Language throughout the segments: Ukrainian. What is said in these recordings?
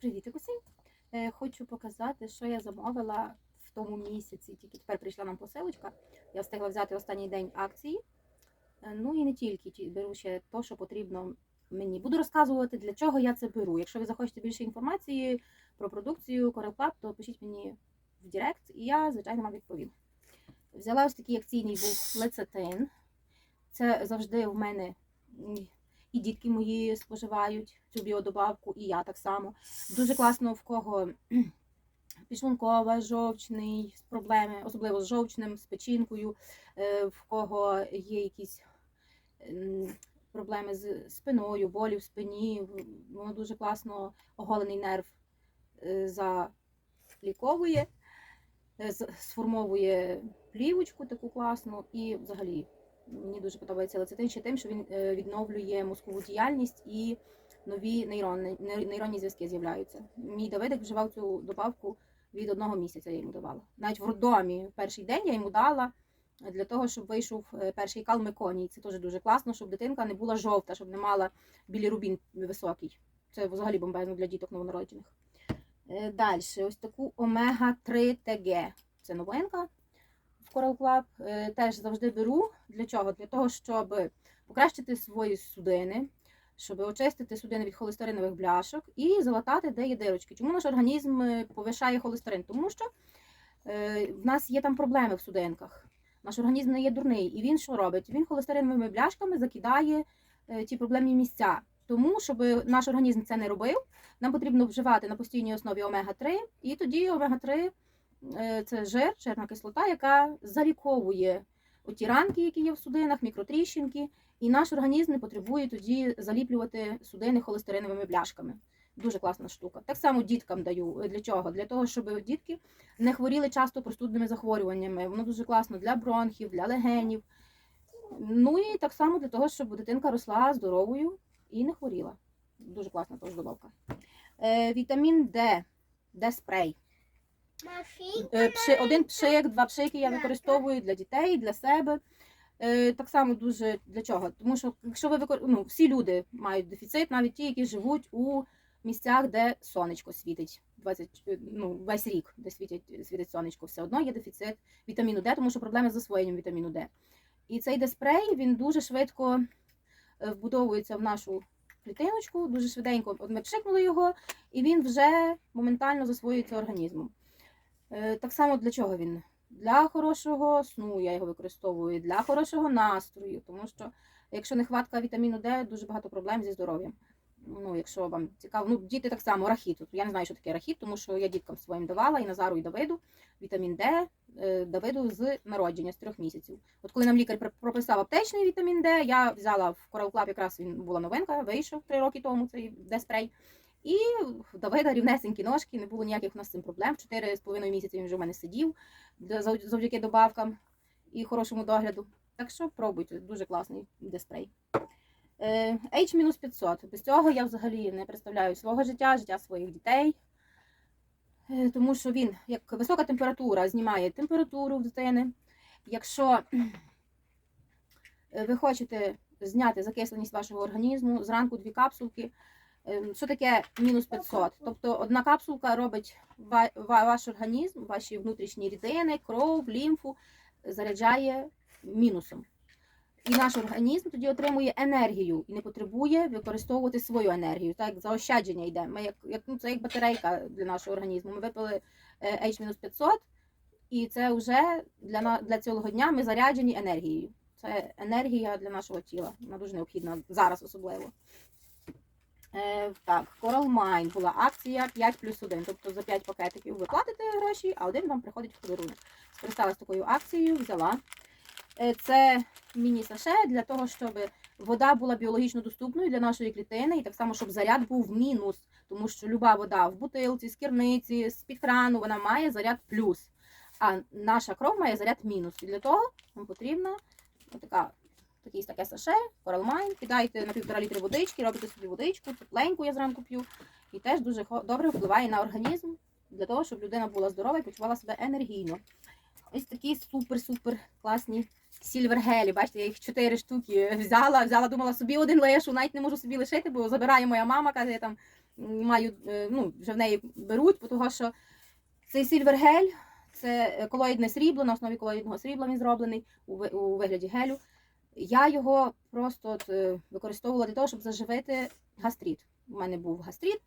Привіт, усім! Е, Хочу показати, що я замовила в тому місяці. Тільки тепер прийшла нам посилочка. Я встигла взяти останній день акції. Е, Ну і не тільки беру ще то, що потрібно мені. Буду розказувати, для чого я це беру. Якщо ви захочете більше інформації про продукцію Club, то пишіть мені в Директ, і я, звичайно, вам відповім. Взяла ось такий акційний був лецитин. Це завжди в мене і дітки мої споживають цю біодобавку, і я так само. Дуже класно в кого підшлункова, жовчний проблеми, особливо з жовчним, з печінкою, е, в кого є якісь проблеми з спиною, болі в спині. Воно дуже класно оголений нерв е, заліковує, е, сформовує плівочку таку класну і взагалі. Мені дуже подобається лецитин ще тим, що він е, відновлює мозкову діяльність і нові нейрони, ней- нейронні зв'язки з'являються. Мій Давидик вживав цю добавку від одного місяця я йому давала. Навіть в роддомі перший день я йому дала для того, щоб вийшов е, перший кал меконій. Це теж дуже класно, щоб дитинка не була жовта, щоб не мала білірубін високий. Це взагалі бомбезно для діток новонароджених. Далі, ось таку омега-3 ТГ. Це новинка в Coral Club. Е, Теж завжди беру. Для чого? Для того, щоб покращити свої судини, щоб очистити судини від холестеринових бляшок і залатати, де є дирочки. Чому наш організм е, повишає холестерин? Тому що е, в нас є там проблеми в судинках. Наш організм не є дурний. І він що робить? Він холестериновими бляшками закидає ті проблемні місця. Тому, щоб наш організм це не робив, нам потрібно вживати на постійній основі омега-3, і тоді омега-3 е, це жир, жирна кислота, яка заліковує оті ранки, які є в судинах, мікротріщинки, і наш організм не потребує тоді заліплювати судини холестериновими бляшками. Дуже класна штука. Так само діткам даю. Для чого? Для того, щоб дітки не хворіли часто простудними захворюваннями. Воно дуже класно для бронхів, для легенів. Ну і так само для того, щоб дитинка росла здоровою і не хворіла. Дуже класна теж добавка. Е, вітамін Д, Д-спрей. Е, пши- один пшик, два пшики я використовую для дітей, для себе. Е, Так само дуже для чого? Тому що якщо ви викор... ну, всі люди мають дефіцит, навіть ті, які живуть у місцях, де сонечко світить 20, е, ну, весь рік, де світить, світить сонечко, все одно є дефіцит вітаміну Д, тому що проблеми з засвоєнням вітаміну Д. І цей Д-спрей він дуже швидко е, вбудовується в нашу клітиночку, дуже швиденько. От ми пшикнули його, і він вже моментально засвоюється організмом. Е, Так само для чого він? Для хорошого сну я його використовую, для хорошого настрою, тому що якщо нехватка вітаміну Д, дуже багато проблем зі здоров'ям. Ну, якщо вам цікаво, ну діти так само рахіт. Я не знаю, що таке рахіт, тому що я діткам своїм давала і Назару, і Давиду вітамін Д е, Давиду з народження з трьох місяців. От коли нам лікар прописав аптечний вітамін Д, я взяла в Coral Club, якраз він була новинка, вийшов три роки тому цей Д-спрей. І Давида рівнесенькі ножки, не було ніяких у нас з цим проблем. Чотири з половиною місяці він вже в мене сидів завдяки добавкам і хорошому догляду. Так що пробуйте, дуже класний диспрей. Е, H-500. Без цього я взагалі не представляю свого життя, життя своїх дітей. Е, Тому що він, як висока температура, знімає температуру в дитини. Якщо е, ви хочете зняти закисленість вашого організму, зранку дві капсулки. Е, Що таке мінус 500? Тобто одна капсулка робить ва- ва- ваш організм, ваші внутрішні рідини, кров, лімфу заряджає мінусом. І наш організм тоді отримує енергію і не потребує використовувати свою енергію. Так заощадження йде. Ми як, як ну, це як батарейка для нашого організму. Ми випили е, H-500, і це вже для, для цілого дня ми заряджені енергією. Це енергія для нашого тіла. Вона дуже необхідна зараз особливо. Е, так, Coral Mine була акція 5 плюс 1. Тобто за 5 пакетиків ви платите гроші, а один вам приходить в подарунок. Скористалась такою акцією, взяла. Е, це міні-саше для того, щоб вода була біологічно доступною для нашої клітини, і так само, щоб заряд був мінус. Тому що люба вода в бутилці, з керниці, з-під крану, вона має заряд плюс. А наша кров має заряд мінус. І для того вам потрібна така, такий, таке саше, коралмайн, кидайте на півтора літри водички, робите собі водичку, тепленьку я зранку п'ю. І теж дуже добре впливає на організм для того, щоб людина була здорова і почувала себе енергійно. Ось такі супер-супер класні сільвергелі. Бачите, я їх чотири штуки взяла. Взяла, думала собі один лишу, навіть не можу собі лишити, бо забирає моя мама, каже, я там маю, е, ну, вже в неї беруть, того, що цей сильвергель це колоїдне срібло, на основі колоїдного срібла він зроблений у вигляді гелю. Я його просто от, е, використовувала для того, щоб заживити гастрит. У мене був гастрит,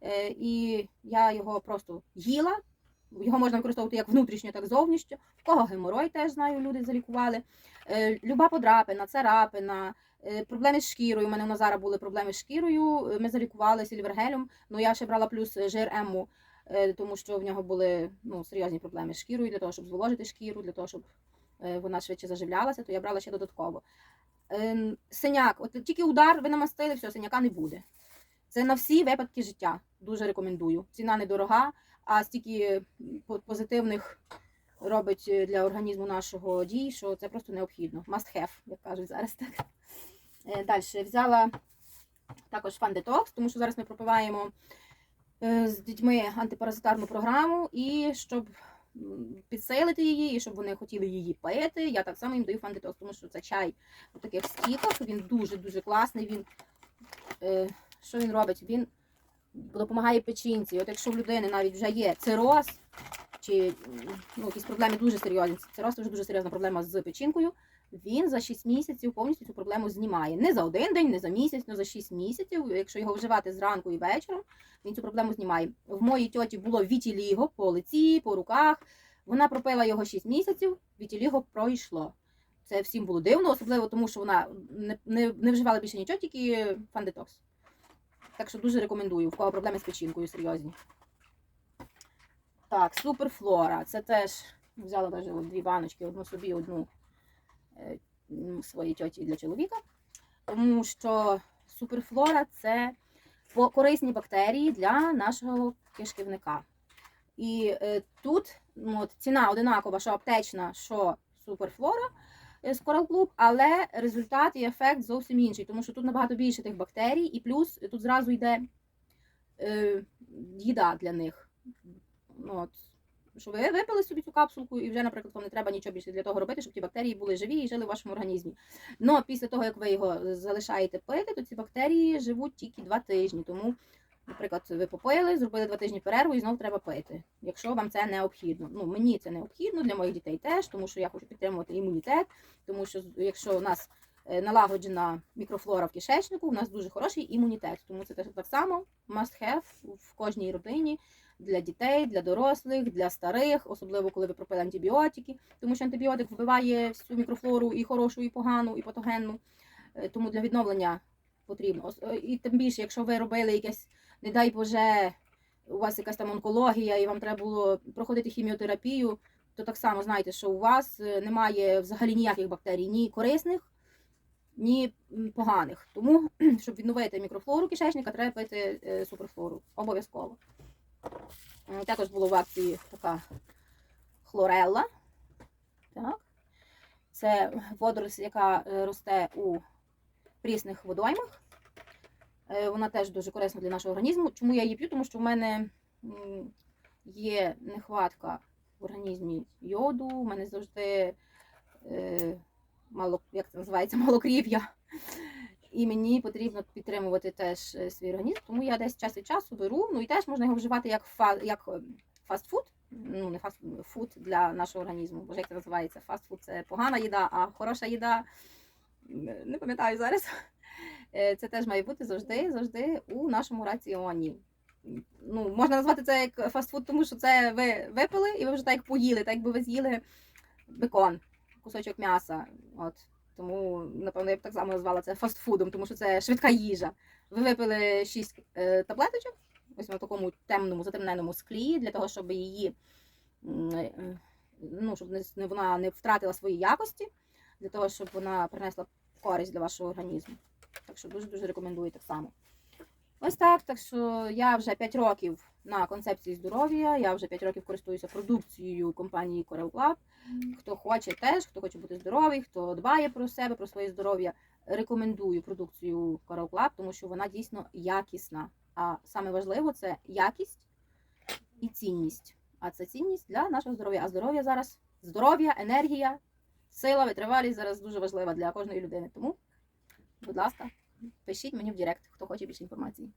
е, і я його просто їла. Його можна використовувати як внутрішньо, так і зовнішньо. В кого геморой теж знаю, люди залікували. Е, Люба подрапина, царапина, проблеми з шкірою. У мене у Назара були проблеми з шкірою. Ми залікували сільвергелем. Ну я ще брала плюс жир Ему, тому що в нього були ну, серйозні проблеми з шкірою для того, щоб зволожити шкіру, для того, щоб вона швидше заживлялася, то я брала ще додатково. Ем, Синяк, от тільки удар ви намастили, все, синяка не буде. Це на всі випадки життя. Дуже рекомендую. Ціна недорога, а стільки позитивних робить е, для організму нашого дій, що це просто необхідно. Must have, як кажуть зараз. Так. Далі взяла також Detox, тому що зараз ми пропиваємо е, з дітьми антипаразитарну програму, і щоб м, підсилити її, і щоб вони хотіли її пити, я так само їм даю фандитос, тому що це чай у таких стіках, він дуже-дуже класний. Він, е, що він робить? Він допомагає печінці. От якщо в людини навіть вже є цироз, чи ну, якісь проблеми дуже серйозні, цироз це вже дуже серйозна проблема з печінкою, він за 6 місяців повністю цю проблему знімає. Не за один день, не за місяць, але за 6 місяців. Якщо його вживати зранку і вечором, він цю проблему знімає. В моїй тьоті було вітіліго по лиці, по руках. Вона пропила його 6 місяців, вітіліго пройшло. Це всім було дивно, особливо тому, що вона не, не, не вживала більше нічого, тільки фандетокс. Так що дуже рекомендую, в кого проблеми з печінкою серйозні. Так, суперфлора. Це теж взяла навіть дві баночки, одну собі, одну своїй тьоті для чоловіка. Тому що суперфлора це корисні бактерії для нашого кишківника. І е, тут ну, от, ціна одинакова, що аптечна, що суперфлора е, з Coral Club, але результат і ефект зовсім інший, тому що тут набагато більше тих бактерій, і плюс тут зразу йде е, їда для них. Ну, от, що ви випили собі цю капсулку, і вже, наприклад, вам не треба нічого більше для того робити, щоб ті бактерії були живі і жили в вашому організмі. Ну, після того, як ви його залишаєте пити, то ці бактерії живуть тільки два тижні. Тому, наприклад, ви попили, зробили два тижні перерву і знову треба пити, якщо вам це необхідно. Ну, мені це необхідно, для моїх дітей теж, тому що я хочу підтримувати імунітет, тому що якщо у нас е, налагоджена мікрофлора в кишечнику, у нас дуже хороший імунітет. Тому це теж так само must have в кожній родині для дітей, для дорослих, для старих, особливо коли ви пропили антибіотики, тому що антибіотик вбиває всю мікрофлору і хорошу, і погану, і патогенну. Е, Тому для відновлення потрібно. Е, І тим більше, якщо ви робили якесь, не дай Боже, у вас якась там онкологія, і вам треба було проходити хіміотерапію, то так само знайте, що у вас е, немає взагалі ніяких бактерій, ні корисних, ні поганих. Тому, щоб відновити мікрофлору кишечника, треба пити суперфлору. Обов'язково. М, Також було в акції така хлорелла. Так. Це водоросль, яка е, росте у прісних водоймах. Е, Вона теж дуже корисна для нашого організму. Чому я її п'ю? Тому що в мене є нехватка в організмі йоду, у мене завжди е, мало, як це називається, малокрів'я. І мені потрібно підтримувати теж е, свій організм, тому я десь час від часу беру. Ну і теж можна його вживати як, фа, як фастфуд. Ну, не фастфуд для нашого організму. Бо як це називається? Фастфуд це погана їда, а хороша їда не пам'ятаю зараз. Е, Це теж має бути завжди, завжди у нашому раціоні. Ну, можна назвати це як фастфуд, тому що це ви випили і ви вже так поїли, так якби ви з'їли бекон, кусочок м'яса. От. Тому, напевно, я б так само назвала це фастфудом, тому що це швидка їжа. Ви випили 6 е, таблеточок, ось на такому темному, затемненому склі, для того, щоб її, е, ну, щоб вона не втратила свої якості, для того, щоб вона принесла користь для вашого організму. Так що дуже-дуже рекомендую так само. Ось так. Так що я вже 5 років на концепції здоров'я, я вже 5 років користуюся продукцією компанії Coral Club. Хто хоче теж, хто хоче бути здоровий, хто дбає про себе, про своє здоров'я, рекомендую продукцію Coral Club, тому що вона дійсно якісна. А саме важливо це якість і цінність. А це цінність для нашого здоров'я. А здоров'я зараз здоров'я, енергія, сила, витривалість зараз дуже важлива для кожної людини. Тому, будь ласка, пишіть мені в Директ, хто хоче більше інформації.